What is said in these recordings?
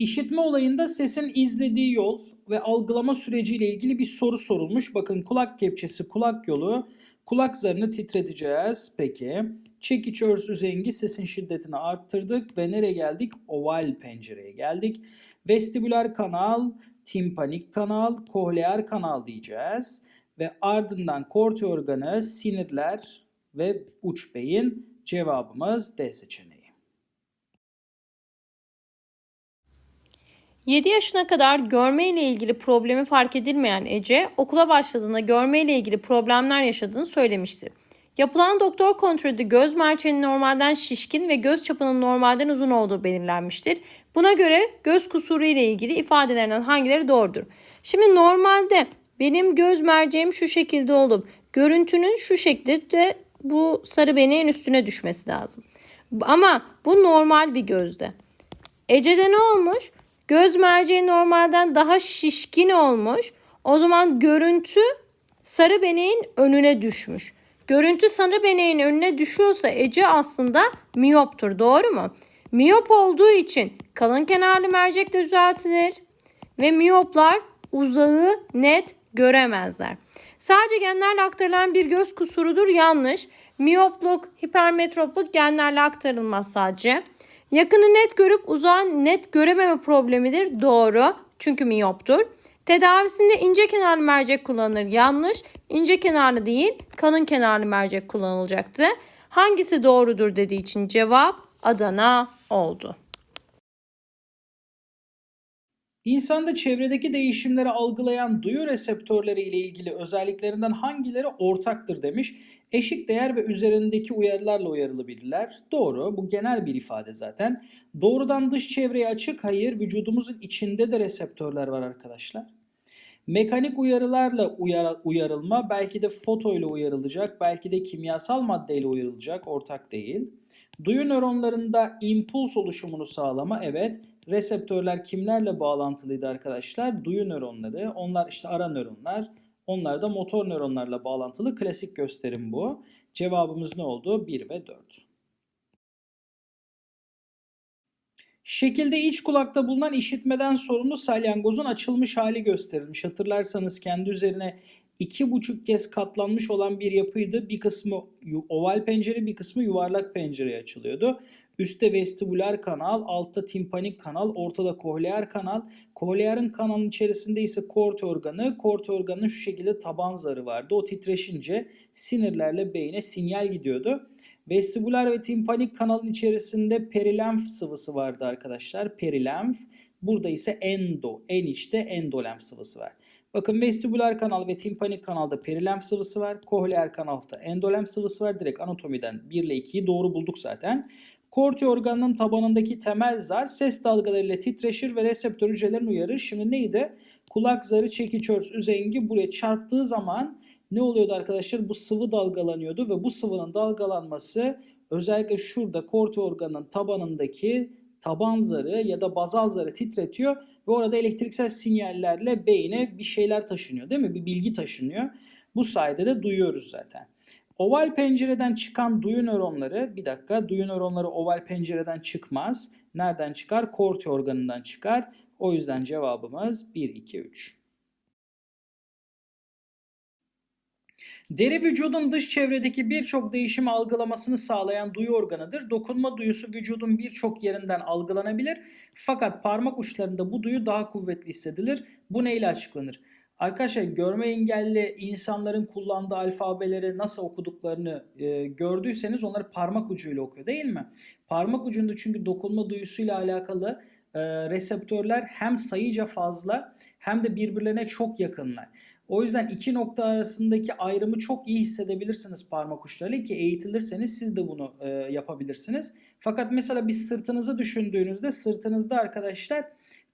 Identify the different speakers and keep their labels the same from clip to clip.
Speaker 1: İşitme olayında sesin izlediği yol ve algılama süreciyle ilgili bir soru sorulmuş. Bakın kulak kepçesi, kulak yolu, kulak zarını titreteceğiz. Peki. Çekiç örs üzengi sesin şiddetini arttırdık ve nereye geldik? Oval pencereye geldik. Vestibüler kanal, timpanik kanal, kohleer kanal diyeceğiz. Ve ardından korti organı, sinirler ve uç beyin cevabımız D seçeneği.
Speaker 2: 7 yaşına kadar görme ile ilgili problemi fark edilmeyen Ece, okula başladığında görme ile ilgili problemler yaşadığını söylemiştir. Yapılan doktor kontrolü göz merçeğinin normalden şişkin ve göz çapının normalden uzun olduğu belirlenmiştir. Buna göre göz kusuru ile ilgili ifadelerinden hangileri doğrudur? Şimdi normalde benim göz merceğim şu şekilde olup görüntünün şu şekilde bu sarı beneğin üstüne düşmesi lazım. Ama bu normal bir gözde. Ece'de ne olmuş? Göz merceği normalden daha şişkin olmuş. O zaman görüntü sarı beneğin önüne düşmüş. Görüntü sarı beneğin önüne düşüyorsa Ece aslında miyoptur. Doğru mu? Miyop olduğu için kalın kenarlı mercek de düzeltilir. Ve miyoplar uzağı net göremezler. Sadece genlerle aktarılan bir göz kusurudur yanlış. Miyopluk, hipermetropluk genlerle aktarılmaz sadece. Yakını net görüp uzağı net görememe problemidir. Doğru. Çünkü miyoptur. Tedavisinde ince kenarlı mercek kullanılır. Yanlış. İnce kenarlı değil, kalın kenarlı mercek kullanılacaktı. Hangisi doğrudur dediği için cevap Adana oldu.
Speaker 1: İnsanda çevredeki değişimleri algılayan duyu reseptörleri ile ilgili özelliklerinden hangileri ortaktır demiş. Eşik değer ve üzerindeki uyarılarla uyarılabilirler. Doğru, bu genel bir ifade zaten. Doğrudan dış çevreye açık, hayır. Vücudumuzun içinde de reseptörler var arkadaşlar. Mekanik uyarılarla uyar, uyarılma belki de foto ile uyarılacak, belki de kimyasal maddeyle uyarılacak, ortak değil. Duyu nöronlarında impuls oluşumunu sağlama, evet. Reseptörler kimlerle bağlantılıydı arkadaşlar? Duyu nöronları, onlar işte ara nöronlar, onlar da motor nöronlarla bağlantılı klasik gösterim bu. Cevabımız ne oldu? 1 ve 4. Şekilde iç kulakta bulunan işitmeden sorumlu salyangozun açılmış hali gösterilmiş. Hatırlarsanız kendi üzerine iki buçuk kez katlanmış olan bir yapıydı. Bir kısmı oval pencere, bir kısmı yuvarlak pencereye açılıyordu. Üstte vestibüler kanal, altta timpanik kanal, ortada kohleer kanal. Kohleer'in kanalın içerisinde ise kort organı. Kort organının şu şekilde taban zarı vardı. O titreşince sinirlerle beyne sinyal gidiyordu. Vestibüler ve timpanik kanalın içerisinde perilenf sıvısı vardı arkadaşlar. Perilenf. Burada ise endo, en içte endolenf sıvısı var. Bakın vestibüler kanal ve timpanik kanalda perilenf sıvısı var. Kohleer kanalda endolenf sıvısı var. Direkt anatomiden 1 ile 2'yi doğru bulduk zaten. Korti organının tabanındaki temel zar ses dalgalarıyla titreşir ve reseptör hücrelerini uyarır. Şimdi neydi? Kulak zarı çekiç örs üzengi buraya çarptığı zaman ne oluyordu arkadaşlar? Bu sıvı dalgalanıyordu ve bu sıvının dalgalanması özellikle şurada korti organının tabanındaki taban zarı ya da bazal zarı titretiyor ve orada elektriksel sinyallerle beyne bir şeyler taşınıyor değil mi? Bir bilgi taşınıyor. Bu sayede de duyuyoruz zaten. Oval pencereden çıkan duyu nöronları, bir dakika duyu nöronları oval pencereden çıkmaz. Nereden çıkar? Korti organından çıkar. O yüzden cevabımız 1, 2, 3. Deri vücudun dış çevredeki birçok değişimi algılamasını sağlayan duyu organıdır. Dokunma duyusu vücudun birçok yerinden algılanabilir. Fakat parmak uçlarında bu duyu daha kuvvetli hissedilir. Bu neyle açıklanır? Arkadaşlar görme engelli insanların kullandığı alfabeleri nasıl okuduklarını e, gördüyseniz onları parmak ucuyla okuyor değil mi? Parmak ucunda çünkü dokunma duyusuyla alakalı e, reseptörler hem sayıca fazla hem de birbirlerine çok yakınlar. O yüzden iki nokta arasındaki ayrımı çok iyi hissedebilirsiniz parmak uçlarıyla ki eğitilirseniz siz de bunu e, yapabilirsiniz. Fakat mesela bir sırtınızı düşündüğünüzde sırtınızda arkadaşlar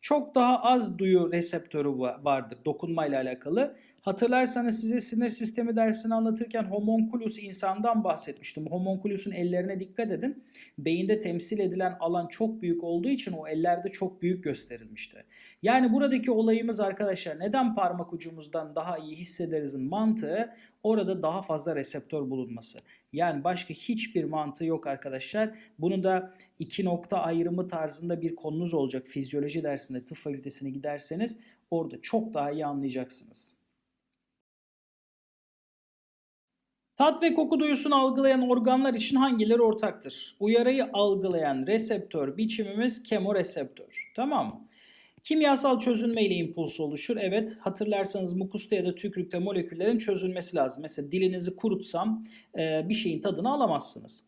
Speaker 1: çok daha az duyu reseptörü vardır dokunmayla alakalı. Hatırlarsanız size sinir sistemi dersini anlatırken homunculus insandan bahsetmiştim. Homunculusun ellerine dikkat edin. Beyinde temsil edilen alan çok büyük olduğu için o ellerde çok büyük gösterilmişti. Yani buradaki olayımız arkadaşlar neden parmak ucumuzdan daha iyi hissederizin mantığı orada daha fazla reseptör bulunması. Yani başka hiçbir mantığı yok arkadaşlar. Bunu da iki nokta ayrımı tarzında bir konunuz olacak fizyoloji dersinde tıp fakültesine giderseniz orada çok daha iyi anlayacaksınız. Tat ve koku duyusunu algılayan organlar için hangileri ortaktır? Uyarıyı algılayan reseptör biçimimiz kemoreseptör. Tamam mı? Kimyasal çözünme ile impuls oluşur. Evet hatırlarsanız mukusta ya da tükürükte moleküllerin çözülmesi lazım. Mesela dilinizi kurutsam e, bir şeyin tadını alamazsınız.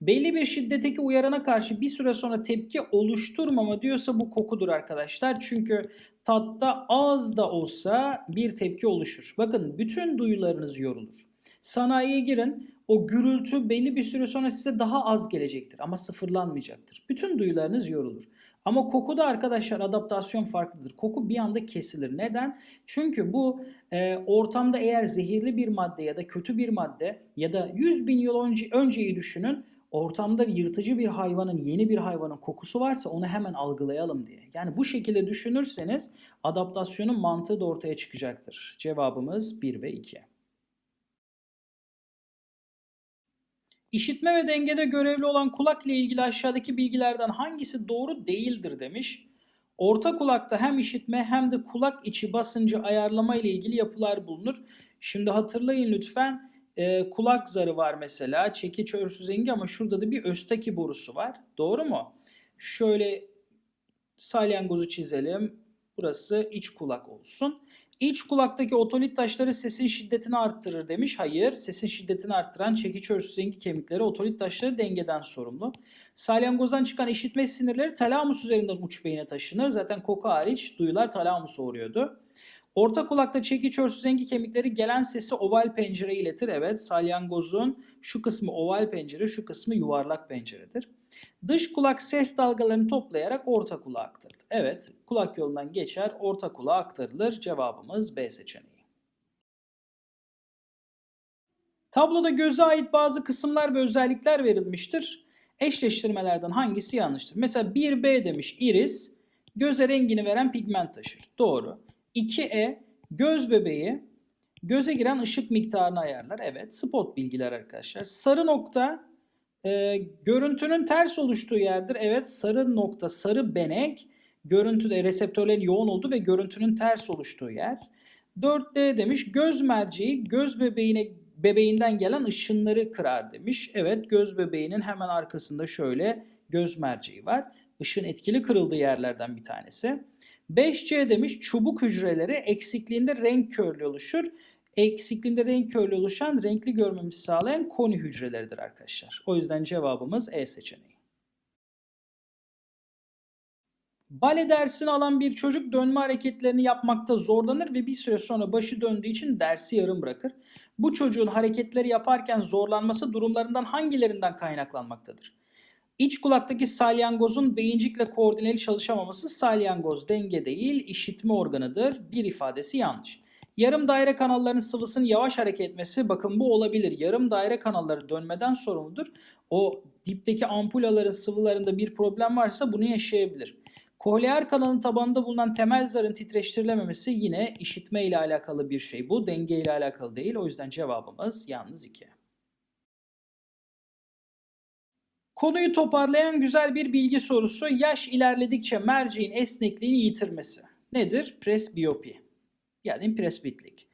Speaker 1: Belli bir şiddeteki uyarana karşı bir süre sonra tepki oluşturmama diyorsa bu kokudur arkadaşlar. Çünkü tatta az da olsa bir tepki oluşur. Bakın bütün duyularınız yorulur. Sanayiye girin o gürültü belli bir süre sonra size daha az gelecektir ama sıfırlanmayacaktır. Bütün duyularınız yorulur. Ama kokuda arkadaşlar adaptasyon farklıdır. Koku bir anda kesilir. Neden? Çünkü bu e, ortamda eğer zehirli bir madde ya da kötü bir madde ya da 100 bin yıl önce, önceyi düşünün ortamda yırtıcı bir hayvanın, yeni bir hayvanın kokusu varsa onu hemen algılayalım diye. Yani bu şekilde düşünürseniz adaptasyonun mantığı da ortaya çıkacaktır. Cevabımız 1 ve 2. İşitme ve dengede görevli olan kulak ile ilgili aşağıdaki bilgilerden hangisi doğru değildir demiş. Orta kulakta hem işitme hem de kulak içi basıncı ayarlama ile ilgili yapılar bulunur. Şimdi hatırlayın lütfen e, kulak zarı var mesela çekiç örsüz engi ama şurada da bir östaki borusu var. Doğru mu? Şöyle salyangozu çizelim. Burası iç kulak olsun. İç kulaktaki otolit taşları sesin şiddetini arttırır demiş. Hayır, sesin şiddetini arttıran çekiç örsüz engi kemikleri otolit taşları dengeden sorumlu. Salyangozdan çıkan işitme sinirleri talamus üzerinden uç beyine taşınır. Zaten koku hariç duyular talamusa uğruyordu. Orta kulakta çekiç örsüz engi kemikleri gelen sesi oval pencere iletir. Evet, salyangozun şu kısmı oval pencere, şu kısmı yuvarlak penceredir. Dış kulak ses dalgalarını toplayarak orta kulağa aktarılır. Evet, kulak yolundan geçer, orta kulağa aktarılır. Cevabımız B seçeneği. Tabloda göze ait bazı kısımlar ve özellikler verilmiştir. Eşleştirmelerden hangisi yanlıştır? Mesela 1B demiş iris, göze rengini veren pigment taşır. Doğru. 2E, göz bebeği göze giren ışık miktarını ayarlar. Evet, spot bilgiler arkadaşlar. Sarı nokta e, görüntünün ters oluştuğu yerdir. Evet sarı nokta, sarı benek görüntüde reseptörlerin yoğun olduğu ve görüntünün ters oluştuğu yer. 4D demiş göz merceği göz bebeğine bebeğinden gelen ışınları kırar demiş. Evet göz bebeğinin hemen arkasında şöyle göz merceği var. Işın etkili kırıldığı yerlerden bir tanesi. 5C demiş çubuk hücreleri eksikliğinde renk körlüğü oluşur eksikliğinde renk körlüğü oluşan renkli görmemizi sağlayan koni hücreleridir arkadaşlar. O yüzden cevabımız E seçeneği. Bale dersini alan bir çocuk dönme hareketlerini yapmakta zorlanır ve bir süre sonra başı döndüğü için dersi yarım bırakır. Bu çocuğun hareketleri yaparken zorlanması durumlarından hangilerinden kaynaklanmaktadır? İç kulaktaki salyangozun beyincikle koordineli çalışamaması salyangoz denge değil işitme organıdır. Bir ifadesi yanlış. Yarım daire kanallarının sıvısının yavaş hareket etmesi bakın bu olabilir. Yarım daire kanalları dönmeden sorumludur. O dipteki ampulaların sıvılarında bir problem varsa bunu yaşayabilir. Kohleer kanalın tabanında bulunan temel zarın titreştirilememesi yine işitme ile alakalı bir şey. Bu denge ile alakalı değil. O yüzden cevabımız yalnız 2. Konuyu toparlayan güzel bir bilgi sorusu. Yaş ilerledikçe merceğin esnekliğini yitirmesi. Nedir? Presbiyopi yani presbitlik.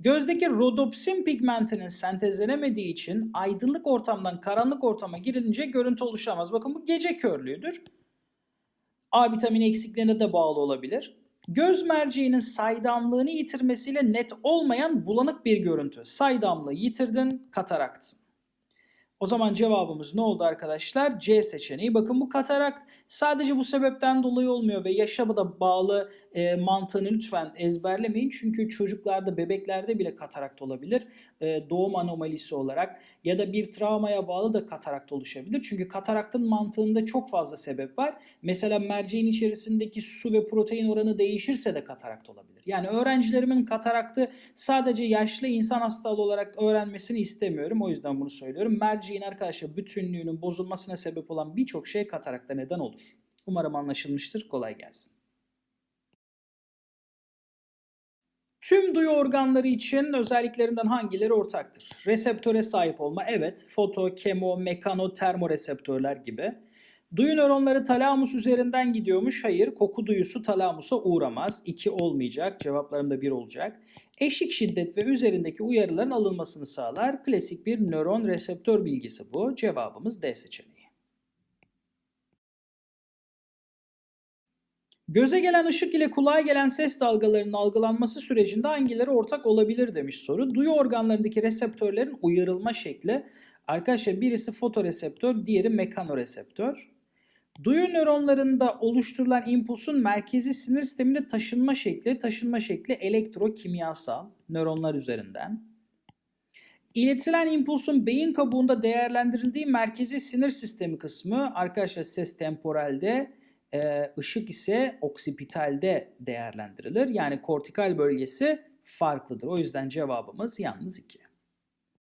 Speaker 1: Gözdeki rodopsin pigmentinin sentezlenemediği için aydınlık ortamdan karanlık ortama girince görüntü oluşamaz. Bakın bu gece körlüğüdür. A vitamini eksikliğine de bağlı olabilir. Göz merceğinin saydamlığını yitirmesiyle net olmayan bulanık bir görüntü. Saydamlığı yitirdin, kataraksın. O zaman cevabımız ne oldu arkadaşlar? C seçeneği. Bakın bu katarakt sadece bu sebepten dolayı olmuyor ve yaşa da bağlı e, mantığını lütfen ezberlemeyin. Çünkü çocuklarda, bebeklerde bile katarakt olabilir. E, doğum anomalisi olarak ya da bir travmaya bağlı da katarakt oluşabilir. Çünkü kataraktın mantığında çok fazla sebep var. Mesela merceğin içerisindeki su ve protein oranı değişirse de katarakt olabilir. Yani öğrencilerimin kataraktı sadece yaşlı insan hastalığı olarak öğrenmesini istemiyorum. O yüzden bunu söylüyorum. Merceğin arkadaşlar bütünlüğünün bozulmasına sebep olan birçok şey katarakta neden olur. Umarım anlaşılmıştır. Kolay gelsin. Tüm duyu organları için özelliklerinden hangileri ortaktır? Reseptöre sahip olma evet. Foto, kemo, mekano, termoreseptörler gibi. Duyu nöronları talamus üzerinden gidiyormuş. Hayır. Koku duyusu talamusa uğramaz. 2 olmayacak. Cevaplarım da 1 olacak. Eşik şiddet ve üzerindeki uyarıların alınmasını sağlar. Klasik bir nöron reseptör bilgisi bu. Cevabımız D seçeneği. Göze gelen ışık ile kulağa gelen ses dalgalarının algılanması sürecinde hangileri ortak olabilir demiş soru. Duyu organlarındaki reseptörlerin uyarılma şekli. Arkadaşlar birisi fotoreseptör, diğeri mekanoreseptör. Duyu nöronlarında oluşturulan impulsun merkezi sinir sistemine taşınma şekli, taşınma şekli elektrokimyasal nöronlar üzerinden. İletilen impulsun beyin kabuğunda değerlendirildiği merkezi sinir sistemi kısmı arkadaşlar ses temporalde, e, ışık ise oksipitalde değerlendirilir. Yani kortikal bölgesi farklıdır. O yüzden cevabımız yalnız 2.